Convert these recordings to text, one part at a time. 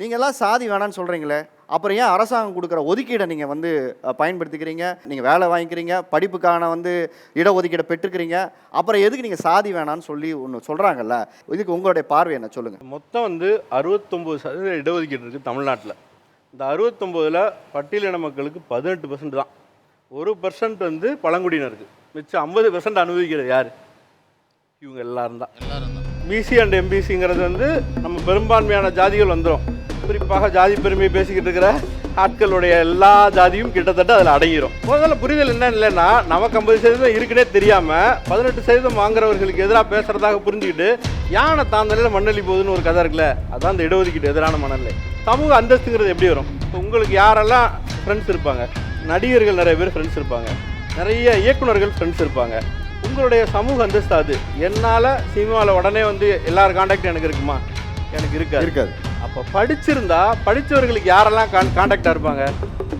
நீங்கள்லாம் சாதி வேணான்னு சொல்கிறீங்களே அப்புறம் ஏன் அரசாங்கம் கொடுக்குற ஒதுக்கீடை நீங்கள் வந்து பயன்படுத்திக்கிறீங்க? நீங்கள் வேலை வாங்கிக்கிறீங்க படிப்புக்கான வந்து இடஒதுக்கீடை பெற்றுக்கிறீங்க அப்புறம் எதுக்கு நீங்கள் சாதி வேணான்னு சொல்லி ஒன்று சொல்கிறாங்கல்ல இதுக்கு உங்களுடைய பார்வை என்ன? சொல்லுங்கள் மொத்தம் வந்து அறுபத்தொம்போது சதவீத இடஒதுக்கீடு இருக்குது தமிழ்நாட்டில். இந்த அறுபத்தொம்போதில் பட்டியலின மக்களுக்கு பதினெட்டு பர்சன்ட் தான். ஒரு பர்சன்ட் வந்து பழங்குடியினருக்கு மிச்சம் ஐம்பது பர்சன்ட் அனுபவிக்கிறது யார்? இவங்க எல்லாரும் தான். எல்லாரும் தான். பிசி அண்ட் எம்பிசிங்கிறது வந்து நம்ம பெரும்பான்மையான ஜாதிகள் வந்துடும் குறிப்பாக ஜாதி பெருமையை பேசிக்கிட்டு இருக்கிற ஆட்களுடைய எல்லா ஜாதியும் கிட்டத்தட்ட அதில் அடங்கிடும் முதல்ல புரிதல் என்ன இல்லைன்னா நமக்கு ஐம்பது சதவீதம் இருக்குன்னே தெரியாமல் பதினெட்டு சதவீதம் வாங்குறவர்களுக்கு எதிராக பேசுகிறதாக புரிஞ்சுக்கிட்டு யானை தாந்தலையில் மண்ணளி போகுதுன்னு ஒரு கதை இருக்குல்ல அதான் அந்த இடஒதுக்கீடு எதிரான மணல்ல சமூக அந்தஸ்துங்கிறது எப்படி வரும்? இப்போ உங்களுக்கு யாரெல்லாம் ஃப்ரெண்ட்ஸ் இருப்பாங்க? நடிகர்கள் நிறைய பேர் ஃப்ரெண்ட்ஸ் இருப்பாங்க. நிறைய இயக்குனர்கள் ஃப்ரெண்ட்ஸ் இருப்பாங்க. உங்களுடைய சமூக அந்தஸ்து அது. என்னால் சினிமாவில் உடனே வந்து எல்லார் காண்டாக்டும் எனக்கு இருக்குமா? எனக்கு இருக்காது. இருக்காது. அப்போ படிச்சிருந்தா படித்தவர்களுக்கு யாரெல்லாம் கான் காண்டாக்டாக இருப்பாங்க?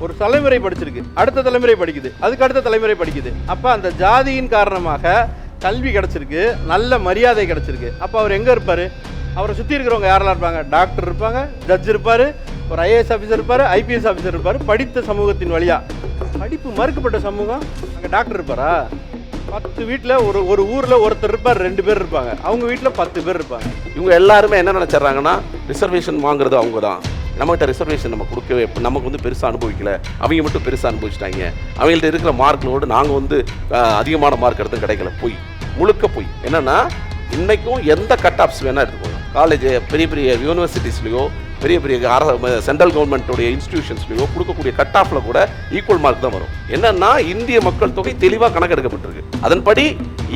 ஒரு தலைமுறை படிச்சிருக்கு. அடுத்த தலைமுறை படிக்குது. அதுக்கு அடுத்த தலைமுறை படிக்குது. அப்போ அந்த ஜாதியின் காரணமாக கல்வி கிடச்சிருக்கு. நல்ல மரியாதை கிடச்சிருக்கு. அப்போ அவர் எங்கே இருப்பார்? அவரை சுற்றி இருக்கிறவங்க யாரெல்லாம் இருப்பாங்க? டாக்டர் இருப்பாங்க ஜட்ஜ் இருப்பார் ஒரு ஐஏஎஸ் ஆஃபீஸர் இருப்பார் ஐபிஎஸ் ஆஃபீஸர் இருப்பார். படித்த சமூகத்தின் வழியாக படிப்பு மறுக்கப்பட்ட சமூகம் அங்கே டாக்டர் இருப்பாரா? பத்து வீட்டில் ஒரு ஒரு ஊரில் ஒருத்தர் இருப்பார் ரெண்டு பேர் இருப்பாங்க. அவங்க வீட்டில் பத்து பேர் இருப்பாங்க. இவங்க எல்லாருமே என்ன நினச்சிட்றாங்கன்னா ரிசர்வேஷன் வாங்குறது அவங்க தான் நம்மகிட்ட ரிசர்வேஷன் நம்ம கொடுக்கவே நமக்கு வந்து பெருசாக அனுபவிக்கல. அவங்க மட்டும் பெருசாக அனுபவிச்சிட்டாங்க. அவங்கள்ட்ட இருக்கிற மார்க்லோடு நாங்கள் வந்து அதிகமான மார்க் எடுத்து கிடைக்கல. பொய் முழுக்க பொய். என்னன்னா இன்றைக்கும் எந்த கட் ஆஃப்ஸ் வேணால் எடுத்துக்கோங்க. காலேஜ் பெரிய பெரிய யூனிவர்சிட்டிஸ்லேயோ பெரிய பெரிய சென்ட்ரல் கவர்மெண்ட்டுடைய இன்ஸ்டிடியூஷன்ஸ்லையோ கொடுக்கக்கூடிய கட் ஆஃபில் கூட ஈக்குவல் மார்க் தான் வரும். என்னன்னா இந்திய மக்கள் தொகை தெளிவாக கணக்கெடுக்கப்பட்டிருக்கு. அதன்படி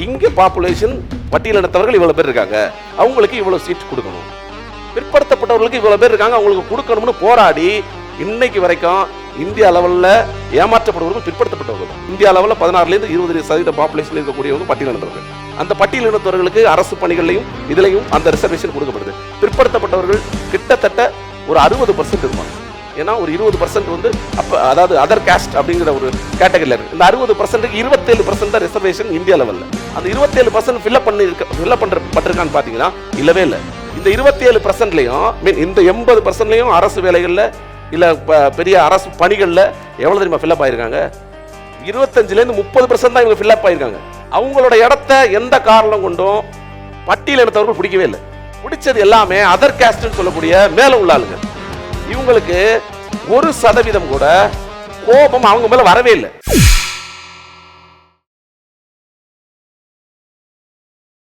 இங்கே பாப்புலேஷன் பட்டியலினத்தவர்கள் இவ்வளோ பேர் இருக்காங்க. அவங்களுக்கு இவ்வளோ சீட் கொடுக்கணும். பிற்படுத்தப்பட்டவர்களுக்கு இவ்வளோ பேர் இருக்காங்க. அவங்களுக்கு கொடுக்கணும்னு போராடி இன்னைக்கு வரைக்கும் இந்திய அளவில் ஏமாற்றப்படுவர்கள் பிற்படுத்தப்பட்டவர்கள் இந்திய அளவில் பதினாறுலேருந்து இருபது சதவீத பாப்புலேஷன் இருக்கக்கூடியவங்க பட்டியலினத்தவர்கள் அந்த பட்டியல் இனத்தவர்களுக்கு அரசு பணிகள்லையும் இதுலையும் அந்த ரிசர்வேஷன் கொடுக்கப்படுது. பிற்படுத்தப்பட்டவர்கள் கிட்டத்தட்ட ஒரு அறுபது பர்சன்ட் இருப்பாங்க. ஏன்னா ஒரு இருபது பர்சன்ட் வந்து அப்போ அதாவது அதர் காஸ்ட் அப்படிங்கிற ஒரு கேட்டகரியில் இருக்கு. இந்த அறுபது பர்சன்ட்டுக்கு இருபத்தேழு பர்சன்ட் தான் ரிசர்வேஷன் இந்தியா லெவலில் அந்த இருபத்தேழு பர்சன்ட் ஃபில்அப் பண்ணி இருக்க ஃபில்அப் பண்ணுற பட்டிருக்கான்னு பார்த்தீங்கன்னா இல்லவே இல்லை. இந்த இருபத்தேழு பர்சன்ட்லையும் மீன் இந்த எண்பது பர்சன்ட்லையும் அரசு வேலைகளில் இல்லை பெரிய அரசு பணிகளில் எவ்வளோ தெரியுமா ஃபில்அப் ஆயிருக்காங்க? இருபத்தஞ்சுலேருந்து முப்பது பர்சன்ட் தான் இவங்க ஃபில்அப் ஆயிருக்காங்க. அவங்களோட இடத்த எந்த காரணம் கொண்டும் பட்டியல் எடுத்தவர்கள் பிடிக்கவே இல்லை. பிடிச்சது எல்லாமே அதர் கேஸ்ட்னு சொல்லக்கூடிய மேலே உள்ள ஆளுங்க. இவங்களுக்கு ஒரு சதவீதம் கூட கோபம் அவங்க மேலே வரவே இல்லை.